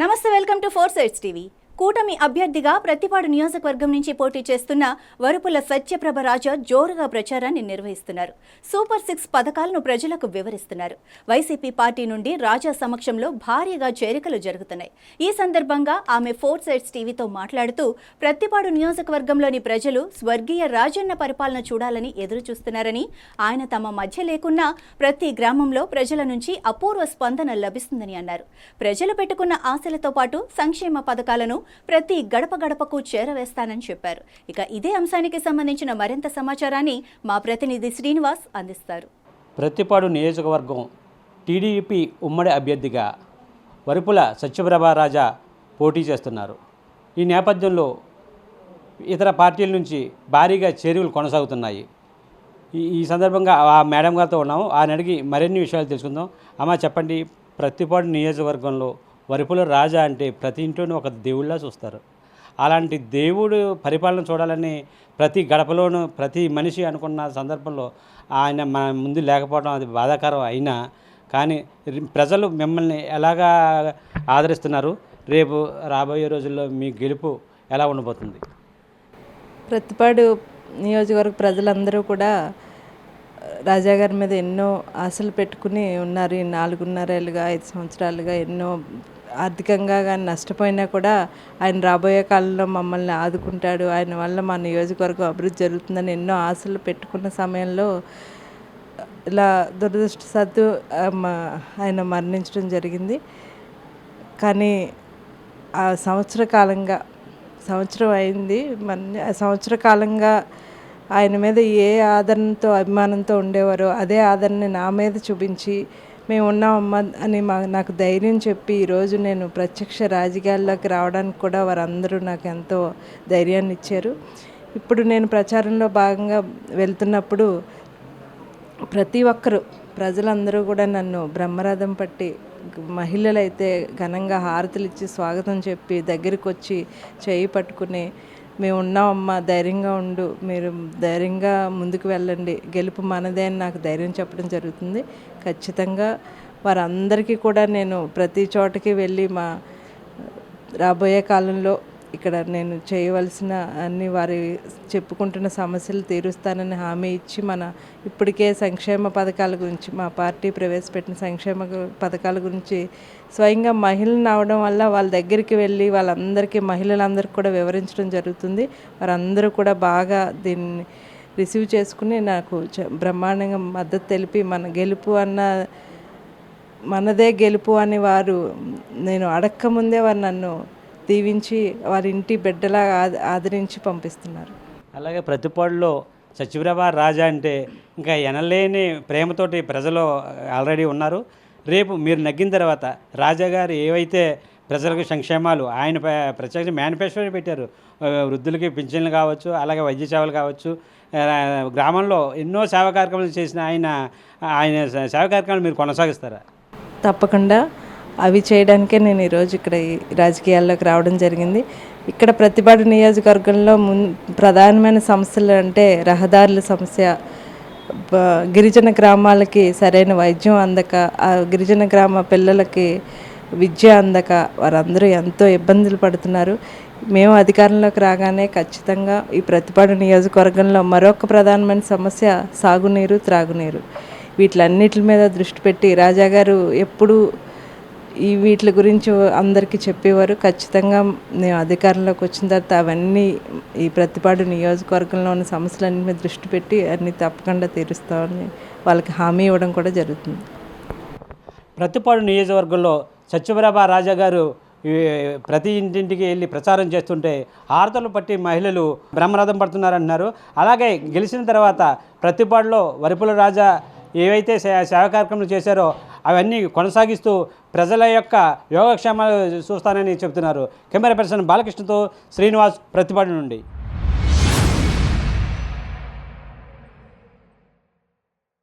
నమస్తే welcome to four sides TV. కూటమి అభ్యర్థిగా ప్రతిపాడు నియోజకవర్గం నుంచి పోటీ చేస్తున్న వరుపుల సత్యప్రభ రాజా జోరుగా ప్రచారాన్ని నిర్వహిస్తున్నారు. సూపర్ సిక్స్ పథకాలను ప్రజలకు వివరిస్తున్నారు. వైసీపీ పార్టీ నుండి రాజా సమక్షంలో భారీగా చేరికలు జరుగుతున్నాయి. ఈ సందర్భంగా ఆమె ఫోర్ సైడ్స్ టీవీతో మాట్లాడుతూ ప్రతిపాడు నియోజకవర్గంలోని ప్రజలు స్వర్గీయ రాజన్న పరిపాలన చూడాలని ఎదురు చూస్తున్నారని ఆయన తమ మధ్య లేకున్నా ప్రతి గ్రామంలో ప్రజల నుంచి అపూర్వ స్పందన లభిస్తుందని అన్నారు. ప్రజలు పెట్టుకున్న ఆశలతో పాటు సంక్షేమ పథకాలను ప్రతి గడప గడపకు చేరవేస్తానని చెప్పారు. ఇక ఇదే అంశానికి సంబంధించిన మరింత సమాచారాన్ని మా ప్రతినిధి శ్రీనివాస్ అందిస్తారు. ప్రతిపాడు నియోజకవర్గం టీడీపీ ఉమ్మడి అభ్యర్థిగా వరుపుల సత్యప్రభారాజా పోటీ చేస్తున్నారు. ఈ నేపథ్యంలో ఇతర పార్టీల నుంచి భారీగా చేరువలు కొనసాగుతున్నాయి. ఈ ఈ సందర్భంగా ఆ మేడం గారితో ఉన్నాము. ఆయన అడిగి మరిన్ని విషయాలు తెలుసుకుందాం. అమ్మ చెప్పండి. ప్రతిపాడు నియోజకవర్గంలో వరిపుల రాజా అంటే ప్రతి ఇంట్లోనూ ఒక దేవుళ్ళ చూస్తారు. అలాంటి దేవుడు పరిపాలన చూడాలని ప్రతి గడపలోనూ ప్రతి మనిషి అనుకున్న సందర్భంలో ఆయన మన ముందు లేకపోవడం అది బాధాకరం అయినా కానీ ప్రజలు మిమ్మల్ని ఎలాగా ఆదరిస్తున్నారు? రేపు రాబోయే రోజుల్లో మీ గెలుపు ఎలా ఉండబోతుంది? ప్రతిపాడు నియోజకవర్గ ప్రజలందరూ కూడా రాజా గారి మీద ఎన్నో ఆశలు పెట్టుకుని ఉన్నారు. ఈ నాలుగున్నరేళ్ళుగా ఐదు సంవత్సరాలుగా ఎన్నో ఆర్థికంగా కానీ నష్టపోయినా కూడా ఆయన రాబోయే కాలంలో మమ్మల్ని ఆదుకుంటాడు. ఆయన వల్ల మా నియోజకవర్గం అభివృద్ధి జరుగుతుందని ఎన్నో ఆశలు పెట్టుకున్న సమయంలో ఇలా దురదృష్టవశాత్తు మా- ఆయన మరణించడం జరిగింది. కానీ ఆ సంవత్సర కాలంగా సంవత్సరం అయింది. మన సంవత్సర కాలంగా ఆయన మీద ఏ ఆదరణతో అభిమానంతో ఉండేవారో అదే ఆదరణ నా మీద చూపించి మేము ఉన్నామమ్మా అని మా నాకు ధైర్యం చెప్పి ఈరోజు నేను ప్రత్యక్ష రాజకీయాల్లోకి రావడానికి కూడా వారందరూ నాకు ఎంతో ధైర్యాన్ని ఇచ్చారు. ఇప్పుడు నేను ప్రచారంలో భాగంగా వెళ్తున్నప్పుడు ప్రతి ఒక్కరు ప్రజలందరూ కూడా నన్ను బ్రహ్మరథం పట్టి మహిళలైతే ఘనంగా హారతులు ఇచ్చి స్వాగతం చెప్పి దగ్గరికి వచ్చి చేయి పట్టుకుని మేము ఉన్నామమ్మా ధైర్యంగా ఉండు. మీరు ధైర్యంగా ముందుకు వెళ్ళండి. గెలుపు మనదే అని నాకు ధైర్యం చెప్పడం జరుగుతుంది. ఖచ్చితంగా వారందరికీ కూడా నేను ప్రతి చోటకి వెళ్ళి మా రాబోయే కాలంలో ఇక్కడ నేను చేయవలసిన అన్ని వారి చెప్పుకుంటున్న సమస్యలు తీరుస్తానని హామీ ఇచ్చి మన ఇప్పటికే సంక్షేమ పథకాల గురించి మా పార్టీ ప్రవేశపెట్టిన సంక్షేమ పథకాల గురించి స్వయంగా మహిళలు అవడం వల్ల వాళ్ళ దగ్గరికి వెళ్ళి వాళ్ళందరికీ మహిళలందరికీ కూడా వివరించడం జరుగుతుంది. వారందరూ కూడా బాగా దీన్ని రిసీవ్ చేసుకుని నాకు బ్రహ్మాండంగా మద్దతు తెలిపి మన గెలుపు అన్న మనదే గెలుపు అని వారు నేను అడక్క ముందే వారు నన్ను దీవించి వారి ఇంటి బిడ్డలా ఆద- ఆదరించి పంపిస్తున్నారు. అలాగే ప్రతిపాడులో సత్యప్రభ రాజా అంటే ఇంకా ఎనలేని ప్రేమతోటి ప్రజలు ఆల్రెడీ ఉన్నారు. రేపు మీరు నగ్గిన తర్వాత రాజా గారు ఏవైతే ప్రజలకు సంక్షేమాలు ఆయన ప్రత్యేక మేనిఫెస్టో పెట్టారు. వృద్ధులకి పింఛన్లు కావచ్చు అలాగే వైద్య సేవలు కావచ్చు గ్రామంలో ఎన్నో సేవా కార్యక్రమాలు చేసిన ఆయన ఆయన సేవా కార్యక్రమాలు మీరు కొనసాగిస్తారా? తప్పకుండా. అవి చేయడానికే నేను ఈరోజు ఇక్కడ ఈ రాజకీయాల్లోకి రావడం జరిగింది. ఇక్కడ ప్రతిపాడు నియోజకవర్గంలో మున్ ప్రధానమైన సమస్యలు అంటే రహదారుల సమస్య గిరిజన గ్రామాలకి సరైన వైద్యం అందక ఆ గిరిజన గ్రామ పిల్లలకి విద్య అందక వారందరూ ఎంతో ఇబ్బందులు పడుతున్నారు. మేము అధికారంలోకి రాగానే ఖచ్చితంగా ఈ ప్రతిపాడు నియోజకవర్గంలో మరొక ప్రధానమైన సమస్య సాగునీరు త్రాగునీరు. వీటిలన్నిటి మీద దృష్టి పెట్టి రాజా గారు ఈ వీటి గురించి అందరికీ చెప్పేవారు. ఖచ్చితంగా నేను అధికారంలోకి వచ్చిన తర్వాత అవన్నీ ఈ ప్రతిపాడు నియోజకవర్గంలో ఉన్న సమస్యలన్నీ మీద దృష్టి పెట్టి అన్ని తప్పకుండా తీరుస్తామని వాళ్ళకి హామీ ఇవ్వడం కూడా జరుగుతుంది. ప్రతిపాడు నియోజకవర్గంలో సత్యప్రభ రాజా గారు ప్రతి ఇంటింటికి వెళ్ళి ప్రచారం చేస్తుంటే ఆరతలు పట్టి మహిళలు బ్రహ్మరథం పడుతున్నారంటున్నారు. అలాగే గెలిచిన తర్వాత ప్రతిపాడులో వరిపుల రాజా ఏవైతే సేవా కార్యక్రమాలు చేశారో అవన్నీ కొనసాగిస్తూ ప్రజల యొక్క యోగక్షేమాలు చూస్తానని చెబుతున్నారు. కెమెరా పర్సన్ బాలకృష్ణతో శ్రీనివాస్ ప్రతిపాడు నుండి.